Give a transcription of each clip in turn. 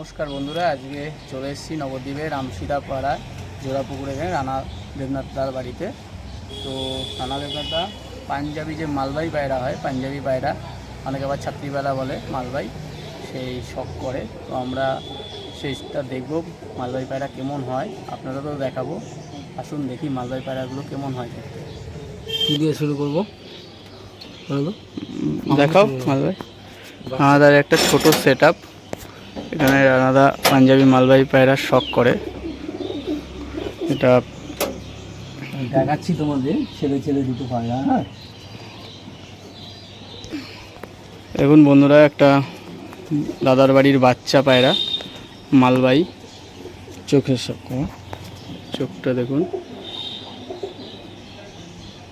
নমস্কার বন্ধুরা, আজকে চলে এসেছি নবদ্বীপের রামসিদা পাড়া জোড়াপুকুরে রানা দেবনাথ দার বাড়িতে। তো রানা দেবনাথ দা পাঞ্জাবি যে মালবাই পায়রা হয়, পাঞ্জাবি পায়রা, অনেকে আবার ছাত্রীবেলা বলে মালবাই সেই শখ করে। তো আমরা সেইটা দেখব মালবাই পায়রা কেমন হয়। আপনারা তো দেখাবো। আসুন দেখি মালবাই পায়রাগুলো কেমন হয়। কি দিয়ে শুরু করব? দেখাও মালবাই আমাদের একটা ছোট সেট আপ এখানে রানাদা পাঞ্জাবি মালবাহী পায়রা শখ করে। এটা দেখাচ্ছি তোমাদের ছেলে ছেলে দুটো পায়রা হ্যাঁ? দেখুন বন্ধুরা একটা দাদার বাড়ির বাচ্চা পায়রা মালবাই চোখের সব চোখটা দেখুন।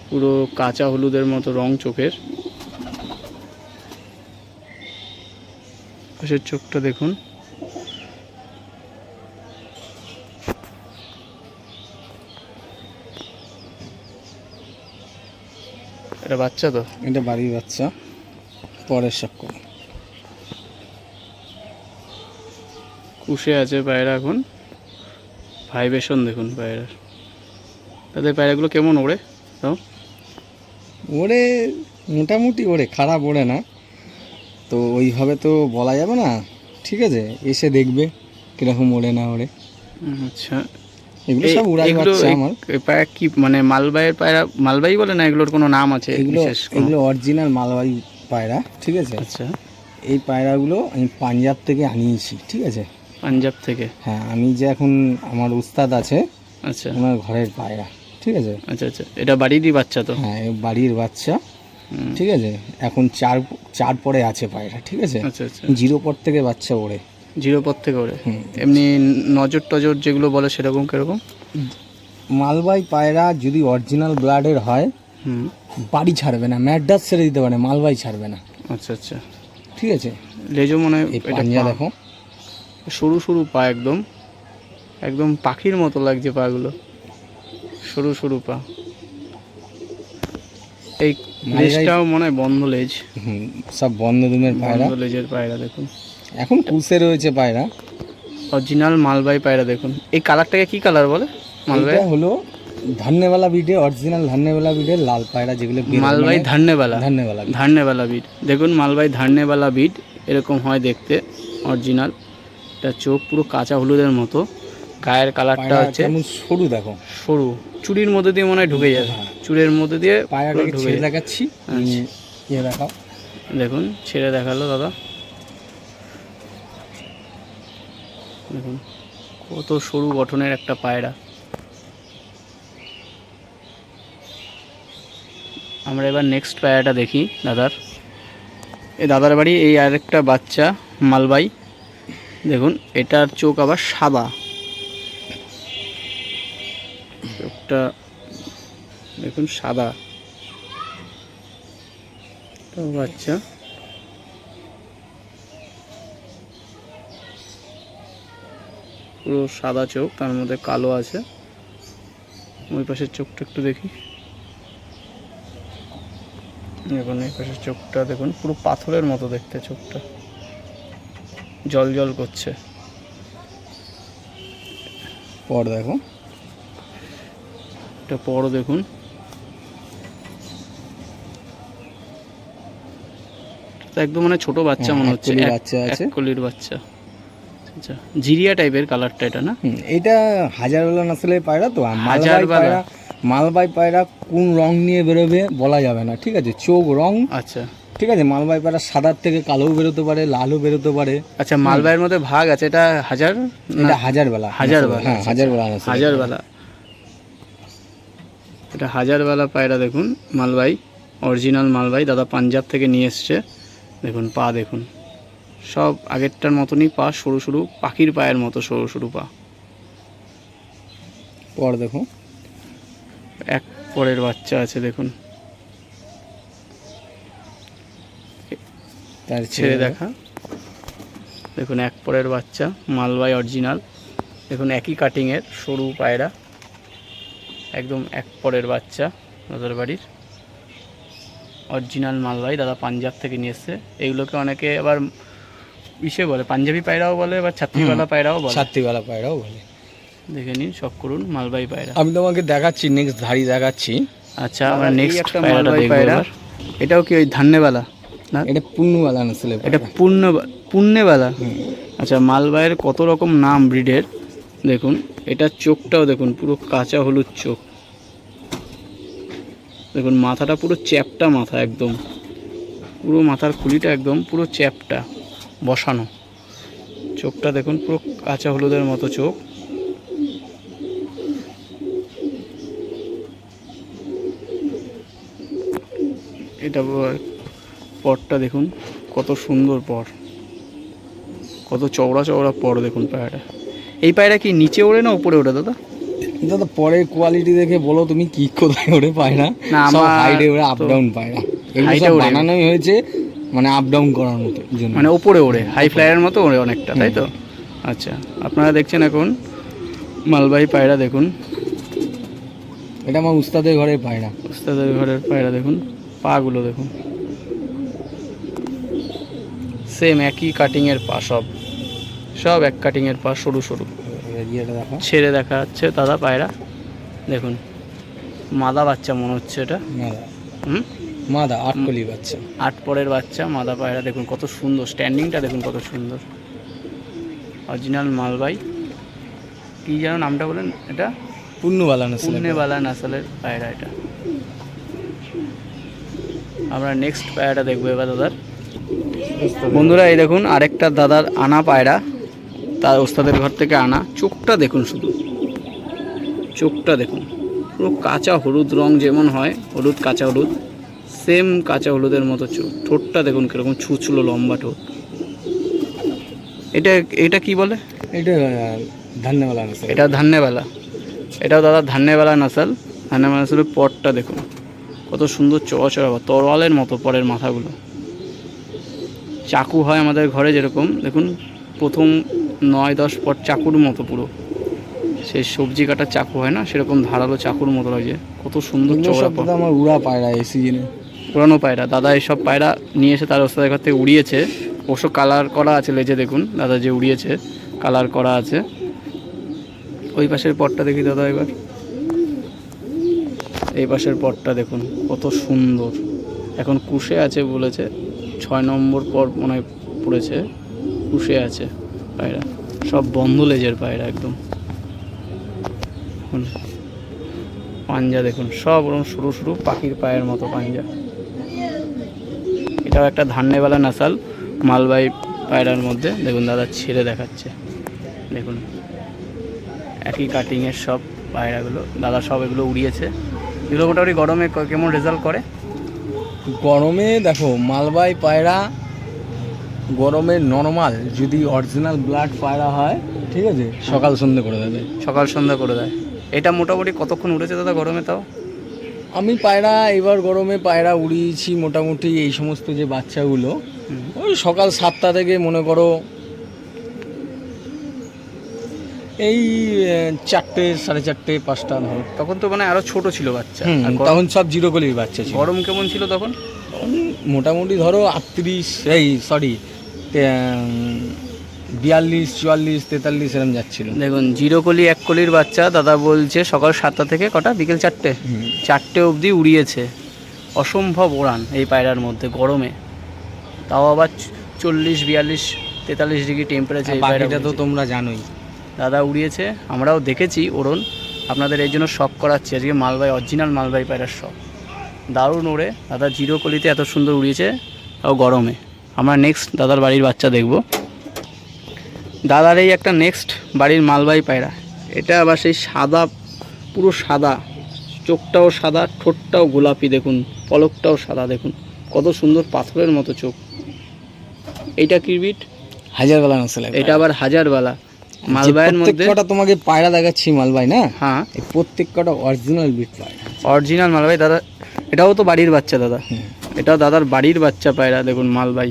পুরো কাঁচা হলুদের মতো রং চোখের। পাশের চোখটা দেখুন। এটা বাচ্চা তো? এটা বাড়ির বাচ্চা। পরের সব কুশে আছে পায়রা এখন। ভাইব্রেশন দেখুন পায়রার। তাদের পায়রাগুলো কেমন ওড়ে? তাও ওরে মোটামুটি ওরে খারাপ ওড়ে না। তো ওইভাবে তো বলা যাবে না। ঠিক আছে এসে দেখবে কীরকম ওড়ে না ওড়ে। আচ্ছা। এগুলো সব উড়াই বাচ্চা আমার। পায়রা কি মানে মালবাইয়ের পায়রা মালবাই বলে না এগুলোর কোনো নাম আছে এগুলো এগুলো অরিজিনাল মালবাহী পায়রা ঠিক আছে? আচ্ছা। এই পায়রাগুলো আমি পাঞ্জাব থেকে আনিয়েছি ঠিক আছে? পাঞ্জাব থেকে? হ্যাঁ আমি যে এখন আমার উস্তাদ আছে আচ্ছা। ওনার ঘরের পায়রা ঠিক আছে? আচ্ছা আচ্ছা। এটা বাড়িরই বাচ্চা তো? হ্যাঁ বাড়ির বাচ্চা। ঠিক আছে? এখন চার চার পরে আছে পায়রা ঠিক আছে? আচ্ছা আচ্ছা। জিরো পর থেকে বাচ্চা ওড়ে। জিরো পর থেকে ওড়ে। এমনি নজর টজর যেগুলো বলে সেরকম কীরকম? মালবাই পায়রা যদি অরিজিনাল ব্লাডের হয় বাড়ি ছাড়বে না ম্যাডাস ছেড়ে দিতে পারে মালবাই ছাড়বে না। আচ্ছা আচ্ছা। ঠিক আছে? লেজও মনে হয় পাঞ্জা দেখো। সরু সরু পা একদম। একদম পাখির মতো লাগছে পাগুলো। সরু সরু পা। এই লেজটাও মনে হয় বন্ধ লেজ সব বন্ধ দুমের পায়রা। বন্ধ লেজের পায়রা দেখুন। এখন পুষে রয়েছে পায়রা। অরিজিনাল মালবাই পায়রা দেখুন। এই কালারটাকে কি কালার বলে? মালবাই হলো ধান্যবালা বিডে অরিজিনাল ধান্যবালা বিডের লাল পায়রা যেগুলো মালবাই মানে ধান্যবালা ধান্যবালা বিট। দেখুন মালবাই ধান্যবালা বিট এরকম হয় দেখতে অরিজিনাল এটা চোখ পুরো কাঁচা হলুদের মতো। গায়ের কালারটা হচ্ছে কেমন সরু দেখো। সরু। চুরির মধ্যে দিয়ে মনে হয় ঢুকে যাবে। হ্যাঁ। চুরের মধ্যে দিয়ে পায়রাটাকে ঢুকে ছেড়ে দেখাচ্ছি। ইয়ে দেখাও। দেখুন ছেড়ে দেখাল দাদা। দেখুন কত সরু গঠনের একটা পায়রা। আমরা এবার নেক্সট পায়রাটা দেখি দাদার। এই দাদার বাড়ি এই আরেকটা বাচ্চা মালবাই। দেখুন এটার চোখ আবার সাদা। চোখটা দেখুন, সাদা। বাচ্চা পুরো সাদা চোখ, তার মধ্যে কালো আছে। ওই পাশের চোখটা একটু দেখি। দেখুন, এই পাশের চোখটা, দেখুন, পুরো পাথরের মতো দেখতে চোখটা। জল জল করছে। পর দেখো। এটা পরও দেখুন। একদম মানে ছোট বাচ্চা হ্যাঁ, মনে হচ্ছে। বাচ্চা আছে। কলির বাচ্চা। আচ্ছা জিরিয়া টাইপের কালারটা এটা না? এটা হাজারবেলা নসলের পায়রা তো মালবাই পায়রা মালবাই পায়রা কোন রং নিয়ে বেরোবে বলা যাবে না ঠিক আছে? চোখ রং। আচ্ছা। ঠিক আছে মালবাই পায়রা সাদার থেকে কালোও বেরোতে পারে লালও বেরোতে পারে। আচ্ছা মালবাইয়ের মধ্যে ভাগ আছে এটা হাজার এটা হাজারবেলা হাজারবেলা, হ্যাঁ হাজার বেলা নসলের হাজারবেলা এটা হাজারবেলা পায়রা দেখুন মালবাই অরিজিনাল মালবাই দাদা পাঞ্জাব থেকে নিয়ে এসছে। দেখুন পা দেখুন। সব আগেরটার মতনই পা সরু সরু পাখির পায়ের মতো সরু সরু পা। পর দেখো এক পরের বাচ্চা আছে দেখুন। তার ছেড়ে দেখা। দেখুন এক পরের বাচ্চা মালবাই অরিজিনাল দেখুন একই কাটিংয়ের সরু পায়রা। একদম এক পরের বাচ্চা দাদার বাড়ির। অরিজিনাল মালবাই দাদা পাঞ্জাব থেকে নিয়ে এসছে। এইগুলোকে অনেকে আবার ইসে বলে পাঞ্জাবি পায়রাও বলে বা ছাত্রীওয়ালা পায়রাও বলে। সাত্রিওয়ালা পায়রাও বলে। দেখে নিন শখ করুন মালবাই পায়রা। আমি তোমাকে দেখাচ্ছি নেক্সট ধাড়ি দেখাচ্ছি। আচ্ছা আমরা নেক্সট একটা মালবাই পায়রা। এটাও কি ওই ধান্যেবালা না? এটা পূর্ণওয়ালা নসলে এটা পূর্ণ পুণ্যবেলা? আচ্ছা মালবাইয়ের কত রকম নাম ব্রিডের? দেখুন। এটা চোখটাও দেখুন, পুরো কাঁচা হলুদ চোখ। দেখুন, মাথাটা পুরো চ্যাপটা মাথা একদম। পুরো মাথার খুলিটা একদম পুরো চ্যাপটা, বসানো। চোখটা দেখুন, পুরো কাঁচা হলুদের মতো চোখ। এটা পরটা দেখুন, কত সুন্দর পর। কত চওড়া চওড়া পর দেখুন পায়রাটা। এই পায়রা কি নিচে ওড়ে না উপরে ওড়ে দাদা? দাদা পরের কোয়ালিটি দেখে বলো তুমি কি কোথায় ওড়ে পায়রা? না, সব হাইডে ওরে আপ ডাউন পায়রা। এগুলো সব ওড়ে। বানানোই হয়েছে মানে আপ ডাউন করার মতো মানে ওপরে ওড়ে হাই ফ্লাইয়ের মতো ওড়ে অনেকটা তাই তো? আচ্ছা আপনারা দেখছেন এখন মালবাহী পায়রা দেখুন। এটা আমার উস্তাদের ঘরে পায়রা। উস্তাদের ঘরের পায়রা দেখুন। পাগুলো দেখুন। সেম একই কাটিংয়ের পা সব। সব এক কাটিংয়ের পা সরু সরু ছেড়ে দেখা যাচ্ছে দাদা পায়রা। দেখুন মাদা বাচ্চা মনে হচ্ছে এটা। মাদা। হুম? মাদা আটকলি বাচ্চা। আট পরের বাচ্চা মাদা পায়রা। দেখুন কত সুন্দর স্ট্যান্ডিংটা দেখুন কত সুন্দর। অরিজিনাল মালবাই কী যেন নামটা বলেন এটা? পূর্ণওয়ালা নসলে পুণ্যবালা নাসালের পায়রা এটা। আমরা নেক্সট পায়রাটা দেখব এবার দাদার। বন্ধুরা এই দেখুন আরেকটা দাদার আনা পায়রা। তার ওস্তাদের ঘর থেকে আনা। চোখটা দেখুন শুধু। চোখটা দেখুন। পুরো কাঁচা হলুদ রং যেমন হয় হলুদ কাঁচা হলুদ সেম কাঁচা হলুদের মতো চোখ। ঠোঁটটা দেখুন কীরকম ছুঁচলো লম্বা ঠোঁট। এটা এটা কি বলে? এটা ধন্যবাদ নসলে। এটা ধান্যবেলা। এটাও দাদা ধান্যবেলা নাসাল। ধান্যবেলা নাসালের পরটা দেখুন। কত সুন্দর চড়া তরোয়ালের মতো পরের মাথাগুলো। চাকু হয় আমাদের ঘরে যেরকম। দেখুন প্রথম নয় দশ পর চাকুর মতো পুরো। সেই সবজি কাটার চাকু হয় না সেরকম ধারালো চাকুর মতো লাগে। কত সুন্দর চওড়া সব আমার উড়া পায়রা এই সিজনে পুরানো পায়রা। দাদা এইসব পায়রা নিয়ে এসে তার ওস্তাদের ঘর থেকে উড়িয়েছে। অবশ্য কালার করা আছে লেজে দেখুন। দাদা যে উড়িয়েছে কালার করা আছে। ওই পাশের পটটা দেখি দাদা এবার এই পাশের পটটা দেখুন কত সুন্দর। এখন কুশে আছে বলেছে। ছয় নম্বর পর মনে হয় পড়েছে। কুশে আছে। পায়রা। সব বন্ধ লেজের পায়রা একদম। পাঞ্জা দেখুন, সব ওরকম সরু সরু পাখির পায়ের মতো পাঞ্জা। এটাও একটা ধান্যেবালা নাসাল মালবাই পায়রার মধ্যে। দেখুন, দাদা ছেড়ে দেখাচ্ছে। দেখুন, একই কাটিংয়ের সব পায়রাগুলো। দাদা সব এগুলো উড়িয়েছে। এগুলো মোটামুটি গরমে কেমন রেজাল্ট করে? গরমে দেখো মালবাই পায়রা গরমে নর্মাল যদি অরিজিনাল ব্লাড পায়রা হয় ঠিক আছে সকাল সন্ধে করে দেবে। সকাল সন্ধ্যা করে দেয়। এটা মোটামুটি কতক্ষণ উড়েছে দাদা গরমে তাও? আমি পায়রা এবার গরমে পায়রা উড়িয়েছি মোটামুটি এই সমস্ত যে বাচ্চাগুলো ওই সকাল সাতটা থেকে মনে করো এই চারটে সাড়ে চারটে পাঁচটা ধরো। তখন তো মানে আরও ছোট ছিল বাচ্চা। তখন সব জিরো কলির বাচ্চা ছিল। গরম কেমন ছিল তখন? মোটামুটি ধরো আটত্রিশ এই সরি বিয়াল্লিশ চুয়াল্লিশ তেতাল্লিশ এরম যাচ্ছিল। দেখুন জিরো কলি এক কলির বাচ্চা দাদা বলছে সকাল সাতটা থেকে কটা? বিকেল চারটে। চারটে অবধি উড়িয়েছে। অসম্ভব ওড়ান এই পায়রার মধ্যে গরমে। তাও আবার চল্লিশ বিয়াল্লিশ তেতাল্লিশ ডিগ্রি টেম্পারেচার বাকিটা তো তোমরা জানোই। দাদা উড়িয়েছে আমরাও দেখেছি ওড়ন। আপনাদের এই জন্য শখ করাচ্ছি। আজকে মালবাই অরিজিনাল মালবাই পায়রার শখ দারুণ ওড়ে। দাদা জিরো কলিতে এত সুন্দর উড়িয়েছে তাও গরমে। আমরা নেক্সট দাদার বাড়ির বাচ্চা দেখব। দাদার এই একটা নেক্সট বাড়ির মালবাই পায়রা। এটা আবার সেই সাদা পুরো সাদা চোখটাও সাদা ঠোঁটটাও গোলাপি দেখুন পলকটাও সাদা দেখুন কত সুন্দর পাথরের মতো চোখ। এইটা কিরবিট হাজার বেলা নসলে এটা আবার হাজারবালা। মালবাইয়ের মধ্যে কটা তোমাকে পায়রা দেখাচ্ছি মালবাই না? হ্যাঁ। প্রত্যেক কটা অরিজিনাল বিট পায়রা। অরিজিনাল মালবাই দাদা এটাও তো বাড়ির বাচ্চা দাদা। এটাও দাদার বাড়ির বাচ্চা পায়রা, দেখুন মালবাই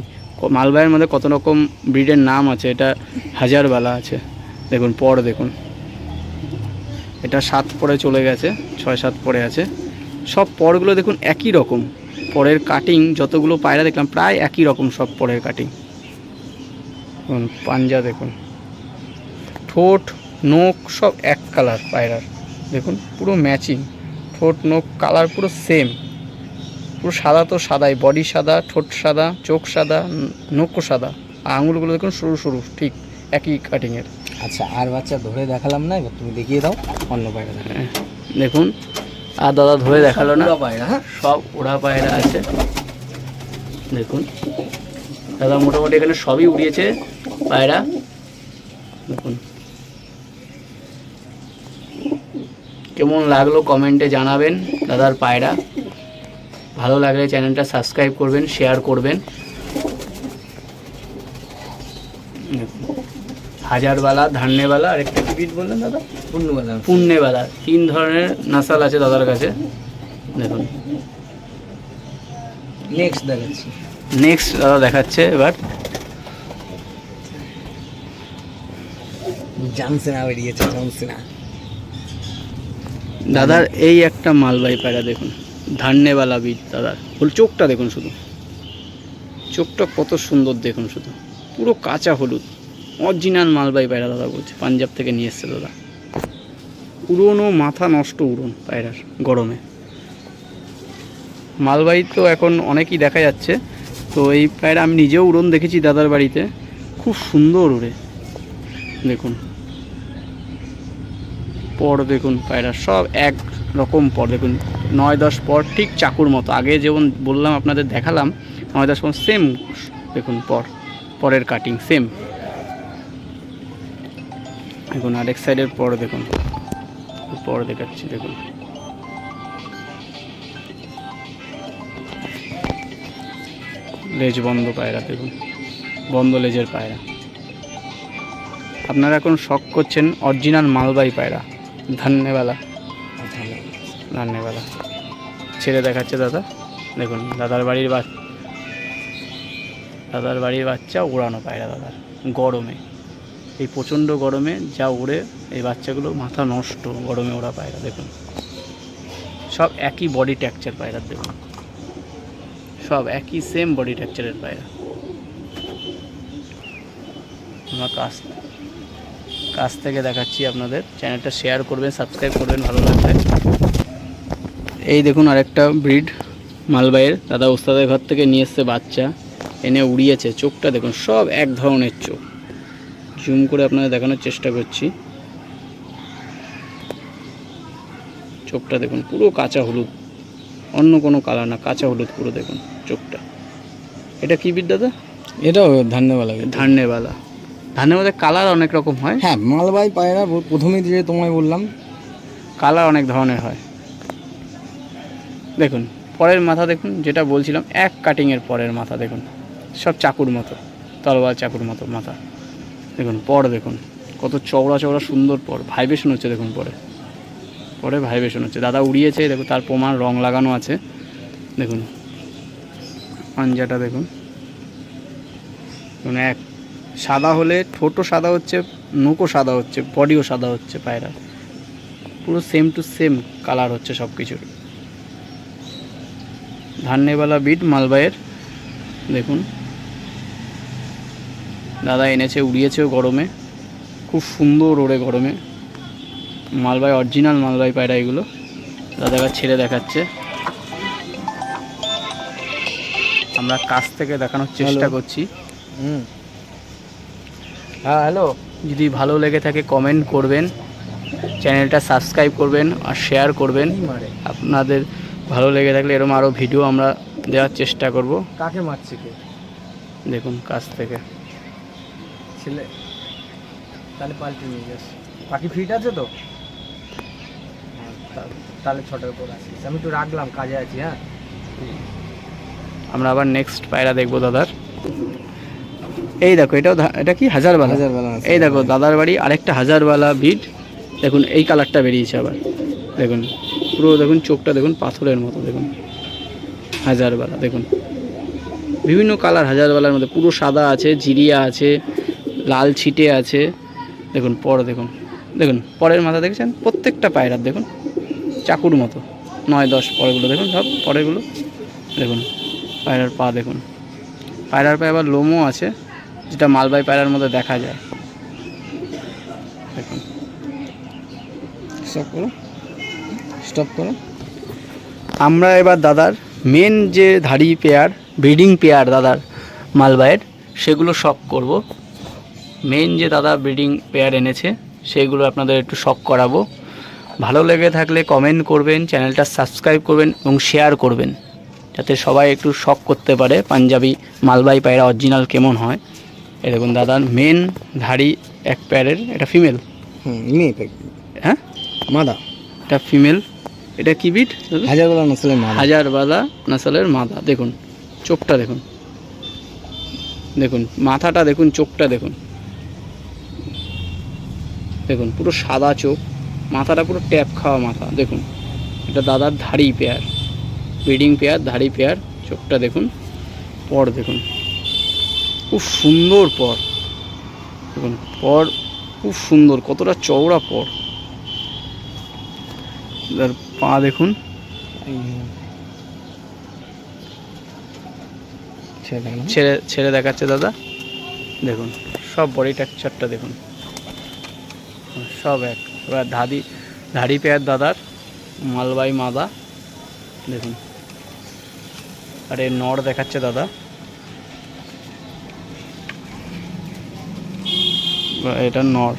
মালবাইয়ের মধ্যে কত রকম ব্রিডের নাম আছে, এটা হাজারবালা আছে। দেখুন, পর দেখুন। এটা সাত পরে চলে গেছে, ছয় সাত পরে আছে। সব পরগুলো দেখুন একই রকম। পরের কাটিং যতগুলো পায়রা দেখলাম, প্রায় একই রকম সব পরের কাটিং দেখুন, পাঞ্জা দেখুন। ঠোঁট, নোখ সব এক কালার পায়রার। দেখুন, পুরো ম্যাচিং ঠোঁট, নোখ কালার পুরো সেম পুরো সাদা তো সাদাই বডি সাদা ঠোঁট সাদা চোখ সাদা ন- নোকও সাদা। আর আঙুলগুলো দেখুন সরু সরু ঠিক একই কাটিংয়ের আচ্ছা আর বাচ্চা ধরে দেখালাম না এবার তুমি দেখিয়ে দাও অন্য পায়রা হ্যাঁ, দেখুন আর দাদা ধরে দেখাল না। পায়রা হ্যাঁ? সব ওড়া পায়রা আছে। দেখুন দাদা মোটামুটি এখানে সবই উড়িয়েছে পায়রা। দেখুন। কেমন লাগল কমেন্টে জানাবেন দাদার পায়রা। ভালো লাগলে চ্যানেলটা সাবস্ক্রাইব করবেন শেয়ার করবেন। হাজারবালা ধান্যবালা আর একটা কি বললেন দাদা? পূর্ণবেলা পুণ্যবেলা তিন ধরনের নাসাল আছে দাদার কাছে। দেখুন। নেক্সট দেখাচ্ছি। নেক্সট দাদা দেখাচ্ছে এবার। বেরিয়েছে দাদার এই একটা মালবাই পায়রা দেখুন। ধান্যেবালা বীজ দাদার ফুল চোখটা দেখুন শুধু। চোখটা কত সুন্দর দেখুন শুধু। পুরো কাঁচা হলুদ। অরিজিনাল মালবাই পায়রা দাদা বলছে, পাঞ্জাব থেকে নিয়ে এসছে দাদা। পুরোনো মাথা নষ্ট উড়ুন পায়রার গরমে। মালবাই তো এখন অনেকই দেখা যাচ্ছে। তো এই পায়রা আমি নিজেও উড়ন দেখেছি দাদার বাড়িতে। খুব সুন্দর উড়ে দেখুন। পর দেখুন পায়রা, সব এক রকম পর দেখুন, নয় দশ পর ঠিক চাকুর মতো। আগে যেমন বললাম, আপনাদের দেখালাম, নয় দশ পর সেম দেখুন, পর, পরের কাটিং সেম দেখুন, আরেক সাইডের পর, দেখুন, পর দেখাচ্ছি, দেখুন। লেজ বন্ধ পায়রা, দেখুন, বন্ধ লেজের পায়রা। আপনারা এখন শখ করছেন অরিজিনাল মালবাই পায়রা ধান্যবেলা ধান্যবেলা ছেড়ে দেখাচ্ছে দাদা। দেখুন, দাদার বাড়ির বা দাদার বাড়ির বাচ্চা উড়ানো পায়রা দাদার, গরমে। এই প্রচণ্ড গরমে যা উড়ে, এই বাচ্চাগুলো মাথা নষ্ট, গরমে ওরা পায়রা, দেখুন। সব একই বডি টেক্সচার পায়রার, দেখুন। সব একই সেম বডি টেক্সচারের পায়রা। আমার কাছ কাছ থেকে দেখাচ্ছি আপনাদের। চ্যানেলটা শেয়ার করবেন সাবস্ক্রাইব করবেন, ভালো লাগবে এই দেখুন আরেকটা ব্রিড মালবাইয়ের। দাদা ওস্তাদের ঘর থেকে নিয়ে এসছে বাচ্চা। এনে উড়িয়েছে চোখটা দেখুন সব এক ধরনের চোখ। জুম করে আপনাদের দেখানোর চেষ্টা করছি। চোখটা দেখুন পুরো কাঁচা হলুদ। অন্য কোনো কালার না কাঁচা হলুদ পুরো দেখুন চোখটা। এটা কি বিদ দাদা? এটাও ধান্যবেলা ধান্যবালা মধ্যে কালার অনেক রকম হয়। হ্যাঁ মালবাই পায়রা প্রথমেই যে তোমায় বললাম। কালার অনেক ধরনের হয়। দেখুন, পরের মাথা দেখুন, যেটা বলছিলাম, এক কাটিংয়ের পরের মাথা দেখুন। সব চাকুর মতো তলোয়ার চাকুর মতো মাথা। দেখুন, পর দেখুন, কত চওড়া চওড়া সুন্দর পর ভাইব্রেশন হচ্ছে দেখুন পরে। পরে ভাইব্রেশন হচ্ছে। দাদা উড়িয়েছে, দেখুন, তার প্রমাণ রং লাগানো আছে। দেখুন, পাঞ্জাটা দেখুন। এক, সাদা হলে ঠোঁটও সাদা হচ্ছে নোকও সাদা হচ্ছে বডিও সাদা হচ্ছে পায়রার পুরো সেম টু সেম কালার হচ্ছে সব কিছুর ধান্যবালা বিট মালবাইয়ের। দেখুন। দাদা এনেছে উড়িয়েছেও গরমে। খুব সুন্দর ওড়ে গরমে। মালবাই অরিজিনাল মালবাই পায়রা এগুলো। দাদা এবার ছেড়ে দেখাচ্ছে। আমরা কাছ থেকে দেখানোর চেষ্টা করছি। হুম। হ্যাঁ হ্যালো। যদি ভালো লেগে থাকে কমেন্ট করবেন। চ্যানেলটা সাবস্ক্রাইব করবেন আর শেয়ার করবেন। আপনাদের ভালো লেগে থাকলে এরকম আরও ভিডিও আমরা দেওয়ার চেষ্টা করব। কাকে মারছে কে? দেখুন কাছ থেকে। ছেলে। তাহলে পাল্টে নিয়ে যাস। বাকি ফিট আছে তো? হ্যাঁ, তাহলে ছটার পর আসিস। আমি তো রাখলাম কাজে আছি হ্যাঁ? আমরা আবার নেক্সট পায়রা দেখব দাদার। এই দেখো এটাও এটা কি? হাজারবালা? হাজারবালা আছে। এই দেখো দাদার বাড়ি আরেকটা হাজারবালা বিট দেখুন এই কালারটা বেরিয়েছে আবার। দেখুন। পুরো দেখুন, চোখটা দেখুন, পাথরের মতো দেখুন। হাজারবালা, দেখুন। বিভিন্ন কালার হাজারবালার মধ্যে, পুরো সাদা আছে, জিরিয়া আছে, লাল ছিটে আছে। দেখুন, পর দেখুন। দেখুন, পরের মাথা দেখেছেন? প্রত্যেকটা পায়রার, দেখুন। চাকুর মতো। নয়, দশ, পরেগুলো দেখুন, সব পরেরগুলো দেখুন, পায়রার পা দেখুন। পায়রার পায়ে আবার লোমও আছে, যেটা মালবাই পায়রার মধ্যে দেখা যায়। দেখুন। সব স্টপ করো। আমরা এবার দাদার মেন যে ধাড়ি পেয়ার ব্রিডিং পেয়ার দাদার মালবাইয়ের সেগুলো শখ করব। মেন যে দাদা ব্রিডিং পেয়ার এনেছে সেগুলো আপনাদের একটু শখ করাবো। ভালো লেগে থাকলে কমেন্ট করবেন চ্যানেলটা সাবস্ক্রাইব করবেন এবং শেয়ার করবেন যাতে সবাই একটু শখ করতে পারে পাঞ্জাবি মালবাই পায়রা অরিজিনাল কেমন হয়। এরকম দাদার মেন ধাড়ি এক পেয়ারের এটা ফিমেল হ্যাঁ? মাদা। এটা ফিমেল এটা কি বিট? হাজার বেলা নসলের মাদা। হাজার বাদা নাসালের মাথা দেখুন চোখটা দেখুন। দেখুন মাথাটা দেখুন চোখটা দেখুন। দেখুন পুরো সাদা চোখ। মাথাটা পুরো ট্যাপ খাওয়া মাথা। দেখুন এটা দাদার ধাড়ি পেয়ার। ব্রিডিং পেয়ার ধাড়ি পেয়ার। চোখটা দেখুন পর দেখুন। খুব সুন্দর পর। দেখুন পর খুব সুন্দর কতটা চওড়া পর। পা দেখুন। ছেড়ে ছেড়ে দেখাচ্ছে দাদা। দেখুন সব বডি টেক্সচারটা দেখুন। সব এক। এবার ধাদি ধাড়ি পেয়ার দাদার মালবাই মাদা। দেখুন। আর এর নড় দেখাচ্ছে দাদা। এটা নর।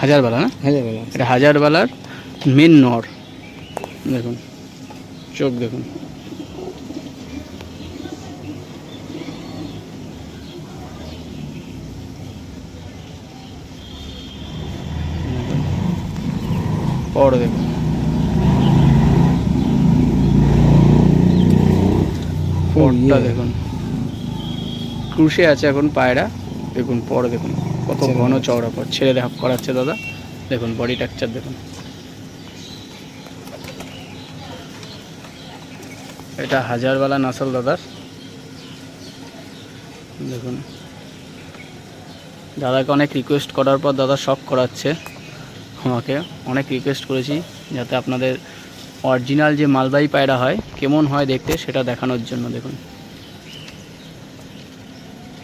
হাজারবেলা না? হাজার বেলা। এটা হাজারবেলার মেন নর। দেখুন চোখ দেখুন। পর দেখুন। পরটা ইয়ে। দেখুন। ক্রুশে আছে এখন পায়রা। দেখুন পর দেখুন। কত ঘন চওড়া পর ছেড়ে দেখা করাচ্ছে দাদা। দেখুন বডি টেক্সচার দেখুন। এটা হাজারবালা নাসল দাদার। দেখুন। দাদাকে অনেক রিকোয়েস্ট করার পর দাদা শখ করাচ্ছে আমাকে। অনেক রিকোয়েস্ট করেছি যাতে আপনাদের অরিজিনাল যে মালবাই পায়রা হয় কেমন হয় দেখতে সেটা দেখানোর জন্য দেখুন।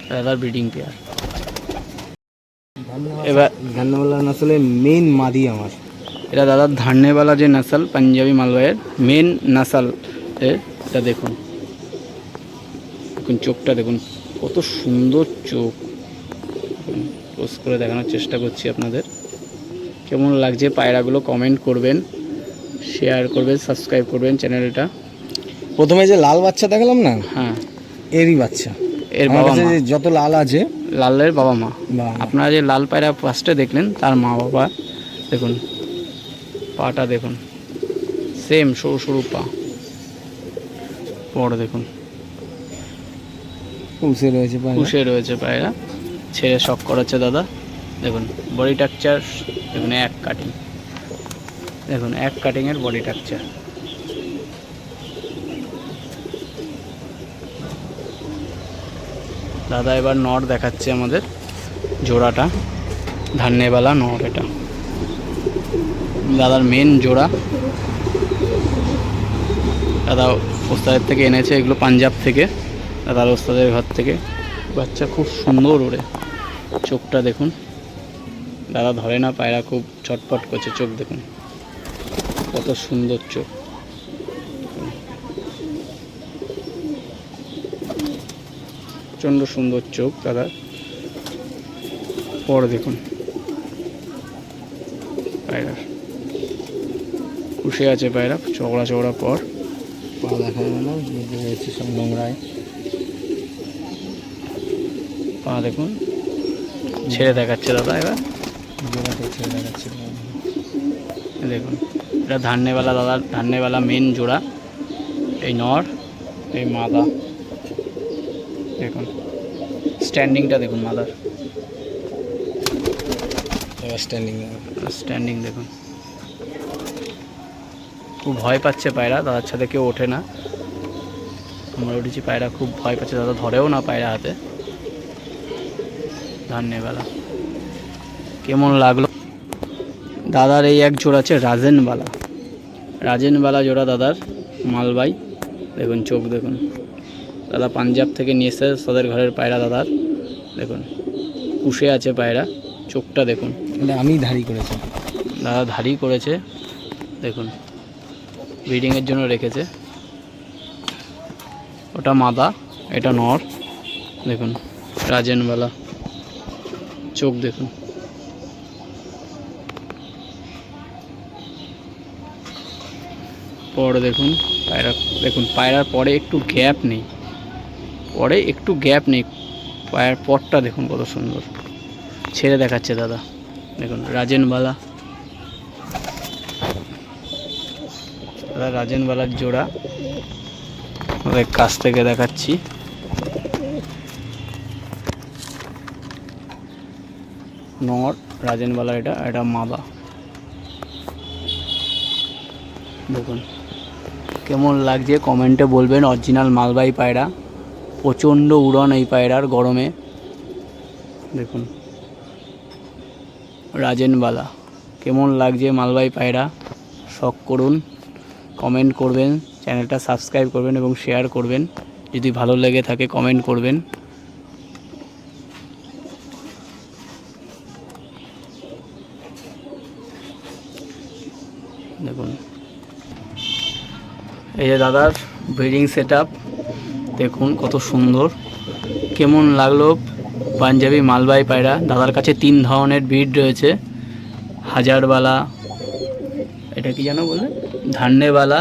দাদার ব্রিডিং পেয়ার এবার ধান্যবালা নসলে মেন মাদি আমার। এটা দাদার ধান্যেওয়ালা যে নাসাল পাঞ্জাবি মালবাইয়ের মেন নাসাল এর। এটা দেখুন। দেখুন চোখটা দেখুন কত সুন্দর চোখ। পোস্ট করে দেখানোর চেষ্টা করছি আপনাদের। কেমন লাগছে পায়রাগুলো কমেন্ট করবেন শেয়ার করবেন সাবস্ক্রাইব করবেন চ্যানেলটা প্রথমে যে লাল বাচ্চা দেখালাম না? হ্যাঁ। এরই বাচ্চা। এর বাবা মা। যত লাল আছে। লালের বাবা মা। বা আপনারা যে লাল পায়রা ফার্স্টে দেখলেন তার মা বাবা দেখুন পাটা দেখুন। সেম সরু সরু পা। পর দেখুন। পুষে রয়েছে পায়রা। পুষে রয়েছে পায়রা। ছেড়ে শখ করাচ্ছে দাদা। দেখুন বডি টাকচার দেখুন এক কাটিং দেখুন এক কাটিংয়ের বডি টাকচার দাদা এবার নর দেখাচ্ছে আমাদের। জোড়াটা। ধান্যেবালা নর এটা। দাদার মেন জোড়া। দাদা ওস্তাদের থেকে এনেছে, এগুলো পাঞ্জাব থেকে দাদার ওস্তাদের ঘর থেকে। বাচ্চা খুব সুন্দর ওড়ে চোখটা দেখুন। দাদা ধরে না, পায়রা খুব ছটপট করছে চোখ দেখুন। কত সুন্দর চোখ। প্রচণ্ড সুন্দর চোখ দাদা। পর দেখুন। পায়রার। খুশি আছে পায়রা, চওড়া চওড়া পর। পা দেখা যাবে না পেরেছি সব নোংরায় পা দেখুন। ছেড়ে দেখাচ্ছে দাদা এবার। ছেড়ে দেখাচ্ছি। দেখুন এটা ধান্যেওয়ালা দাদার ধান্যেওয়ালা মেন জোড়া। এই নর এই মাদা। দেখুন স্ট্যান্ডিংটা দেখুন মাদার। এবার স্ট্যান্ডিং স্ট্যান্ডিং দেখুন। খুব ভয় পাচ্ছে পায়রা দাদার সাথে কেউ ওঠে না। আমরা উঠেছি পায়রা খুব ভয় পাচ্ছে দাদা ধরেও না পায়রা হাতে। ধান্যবালা কেমন লাগল? দাদার এই এক জোড়া আছে রাজেনবালা। রাজেনবালা জোড়া দাদার মালবাই। দেখুন চোখ দেখুন। দাদা পাঞ্জাব থেকে নিয়ে এসে তাদের ঘরের পায়রা দাদার। দেখুন কুশে আছে পায়রা। চোখটা দেখুন। আমি ধারি করেছি। দাদা ধারি করেছে। দেখুন ব্রিডিংয়ের জন্য রেখেছে। ওটা মাদা, এটা নর। দেখুন, রাজেনবালা। চোখ দেখুন। পরে দেখুন, পায়রা, দেখুন, পায়রার পরে একটু গ্যাপ নেই। পরে একটু গ্যাপ নেই। পায়ের পরটা দেখুন কত সুন্দর। ছেড়ে দেখাচ্ছে দাদা। দেখুন, রাজেনবালা। দাদা রাজেনবালার জোড়া ওদের কাছ থেকে দেখাচ্ছি। নর, রাজেনবালা এটা এটা মাদা। দেখুন, কেমন লাগছে কমেন্টে বলবেন। অরিজিনাল মালবাই পায়রা, প্রচণ্ড উড়ন এই পায়রার গরমে। দেখুন, রাজেনবালা, কেমন লাগছে মালবাই পায়রা, শখ করুন। কমেন্ট করবেন চ্যানেলটা সাবস্ক্রাইব করবেন এবং শেয়ার করবেন। যদি ভালো লেগে থাকে কমেন্ট করবেন। দেখুন। এই যে দাদার ব্রিডিং সেট দেখুন কত সুন্দর। কেমন লাগল পাঞ্জাবি মালবাই পায়রা? দাদার কাছে তিন ধরনের ব্রিড রয়েছে। হাজারবালা, এটা কি জানো বলে? ধান্যেবালা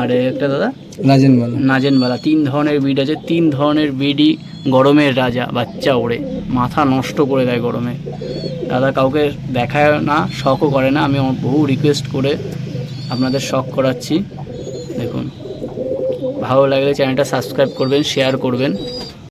আর একটা দাদা? রাজেনবালা নাজেনবালা। তিন ধরনের বিড আছে তিন ধরনের ব্রিডই গরমের রাজা বাচ্চা ওড়ে। মাথা নষ্ট করে দেয় গরমে। দাদা কাউকে দেখায় না শখও করে না আমি বহু রিকোয়েস্ট করে আপনাদের শখ করাচ্ছি। দেখুন। ভালো লাগলে চ্যানেলটা সাবস্ক্রাইব করবেন শেয়ার করবেন।